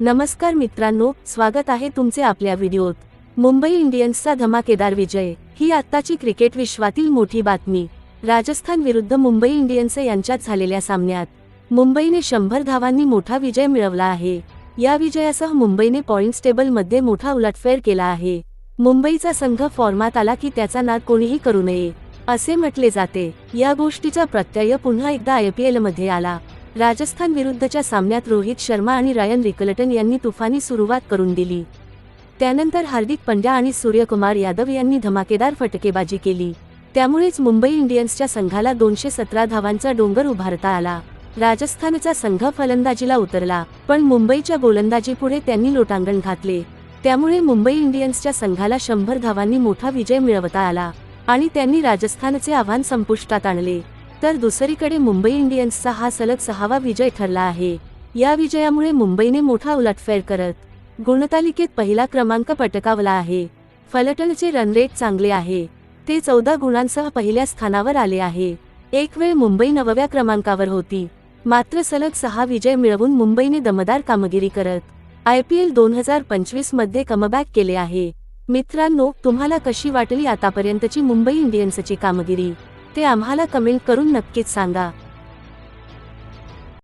नमस्कार मित्रांनो स्वागत आहे तुमचे आपल्या व्हिडिओत. मुंबई इंडियन्सचा धमाकेदार विजय ही आत्ताची क्रिकेट विश्वातील मोठी बातमी. राजस्थान विरुद्ध मुंबई इंडियन्स यांच्यात झालेल्या सामन्यात मुंबईने शंभर धावांनी मोठा विजय मिळवला आहे. या विजयासह मुंबईने पॉइंट्स टेबलमध्ये मोठा उलटफेर केला आहे. मुंबईचा संघ फॉर्मात आला की त्याचा नाद कोणीही करू नये असे म्हटले जाते. या गोष्टीचा प्रत्यय पुन्हा एकदा आयपीएलमध्ये आला. राजस्थान विरुद्धच्या सामन्यात रोहित शर्मा आणि रायन रिकलटन यांनी तुफानी सुरुवात करून दिली. त्यानंतर हार्दिक पंड्या आणि सूर्यकुमार यादव यांनी धमाकेदार फटकेबाजी केली. त्यामुळेच मुंबई इंडियन्सच्या संघाला दोनशे सतरा धावांचा डोंगर उभारता आला. राजस्थानचा संघ फलंदाजीला उतरला पण मुंबईच्या गोलंदाजीपुढे त्यांनी लोटांगण घातले. त्यामुळे मुंबई इंडियन्सच्या संघाला शंभर धावांनी मोठा विजय मिळवता आला आणि त्यांनी राजस्थानचे आव्हान संपुष्टात आणले. तर दुसरीकडे मुंबई इंडियन्सचा हा सलग सहावा विजय ठरला आहे. या विजयामुळे मुंबईने मोठा उलटफेर करत गुणतालिकेत पहिला क्रमांक पटकावला आहे. फलटणचे रन रेट चांगले आहे. ते चौदा गुणांसह पहिल्या स्थानावर आले आहे. एक वेळ मुंबई नवव्या क्रमांकावर होती. मात्र सलग सहा विजय मिळवून मुंबईने दमदार कामगिरी करत आय पी एल दोन हजार पंचवीसमध्ये कमबॅक केले आहे. मित्रांनो तुम्हाला कशी वाटली आतापर्यंतची मुंबई इंडियन्सची कामगिरी? ते आम्हाला कमेंट करून नक्कीच सांगा.